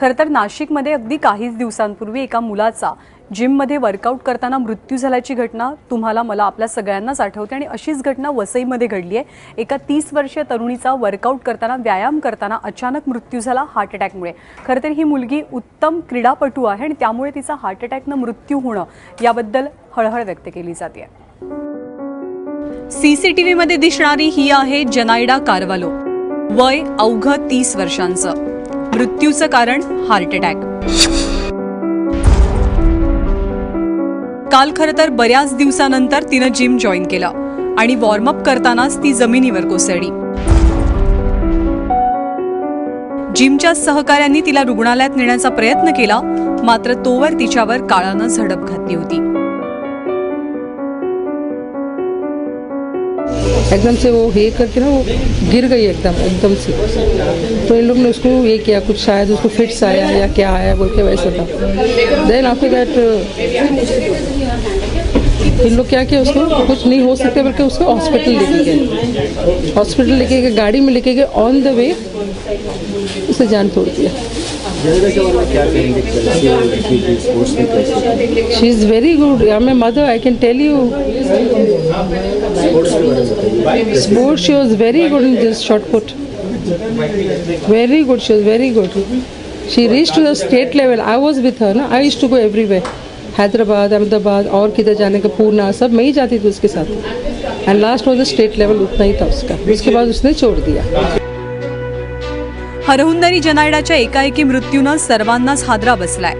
खरं तर नाशिकमध्ये अगदी काहीच दिवसांपूर्वी एका मुलाचा जिममध्ये वर्कआउट करताना मृत्यू झाल्याची घटना तुम्हाला मला आपल्या सगळ्यांनाच आठवते आणि अशीच घटना वसईमध्ये घडली आहे. एका तीस वर्षीय तरुणीचा वर्कआउट करताना व्यायाम करताना अचानक मृत्यू झाला हार्ट अटॅकमुळे खरं तर ही मुलगी उत्तम क्रीडापटू आहे आणि त्यामुळे तिचा हार्ट अटॅकनं मृत्यू होणं याबद्दल हळहळ व्यक्त केली जाते. सीसीटीव्हीमध्ये दिसणारी ही आहे जनायडा कारवालो. वय अवघं तीस वर्षांचं. मृत्यूचं कारण हार्ट अटॅक. काल खरं तर बऱ्याच दिवसानंतर तिनं जिम जॉईन केलं आणि वॉर्मअप करतानाच ती जमिनीवर कोसळली. जिमच्या सहकाऱ्यांनी तिला रुग्णालयात नेण्याचा प्रयत्न केला मात्र तोवर तिच्यावर काळानं झडप घातली होती. एकदम से वो हे करके ना वो गिर गई एकदम एकदम से। तो इन लोग ने उसको ये किया, कुछ शायद उसको फिट्स आया या क्या आया, बोल के वैसा था। देन आफ्टर दैट इन लोग क्या किया उसको? कुछ नहीं हो सकता बल्कि उसको हॉस्पिटल लेके गए। हॉस्पिटल लेके गए, गाड़ी में लेके गए ऑन द वे उसे जान तोड़ दिया। She is very good I am mother I can tell you sports she was very good in this shot put very good she was very good she reach to the state level I was with her ना I use to go everywhere Hyderabad Ahmedabad और किधर जाने का पूना सब मैं ही जाती थी उसके साथ. And last was state level उतना ही था उसका. उसके बाद उसने छोड़ दिया. हरहुन्नरी जनायडाच्या एकाएकी मृत्यूनं सर्वांनाच हादरा बसलाय.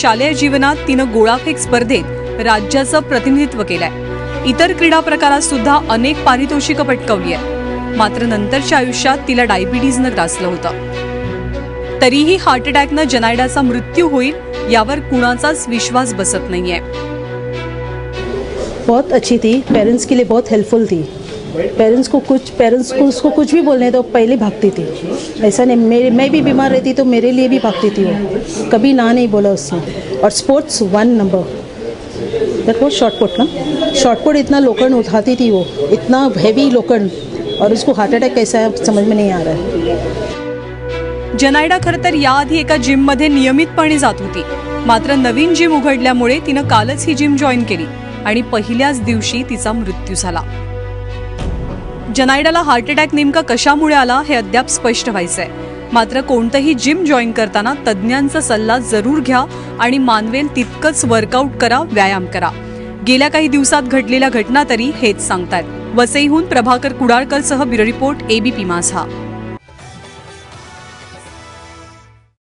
शालेय जीवनात तिनं गोळाफेक स्पर्धेत राज्याचं प्रतिनिधित्व केलंय. इतर क्रीडा प्रकारात सुद्धा अनेक पारितोषिकं पटकावली आहेत मात्र नंतरच्या आयुष्यात तिला डायबिटीजनं ग्रासलं होतं. तरीही हार्ट अटॅकनं जनायडाचा मृत्यू होईल यावर कुणाचाच विश्वास बसत नाहीये. बहुत अच्छी थी. पेरेंट्स के लिए बहुत हेल्पफुल थी. पेरेंट्स को कुछ पेरेंट्स को, उसको कुछ भी बोलने तो पहले भागती थी. ऐसा नहीं, मेरे, मैं भी बीमार रहती तो मेरे लिए भी भागती थी वो. कभी ना नहीं बोला उसने. और sports one number that was shot put ना. शॉर्टपुट इतना लोकन उठाती थी वो. इतना हैवी लोकन और उसको हार्ट अटैक कैसा है समझ में नहीं आ रहा है। जनायडा खरं तर याआधी एका जिममध्ये नियमितपणे जात होती. मात्र नवीन जिम उघडल्यामुळे तिनं कालच ही जिम जॉईन केली आणि पहिल्याच दिवशी तिचा मृत्यू झाला. जनायडाला हार्ट अटॅक नेमका कशामुळे आला हे अद्याप स्पष्ट व्हायचंय. मात्र कोणतंही जिम जॉईन करताना तज्ज्ञांचा सल्ला जरूर घ्या आणि मानवेल तितकंच वर्कआउट करा व्यायाम करा. गेल्या काही दिवसात घडलेल्या घटना तरी हेच सांगतायत. वसईहून प्रभाकर कुडाळकरसह ब्युरो रिपोर्ट एबीपी माझा.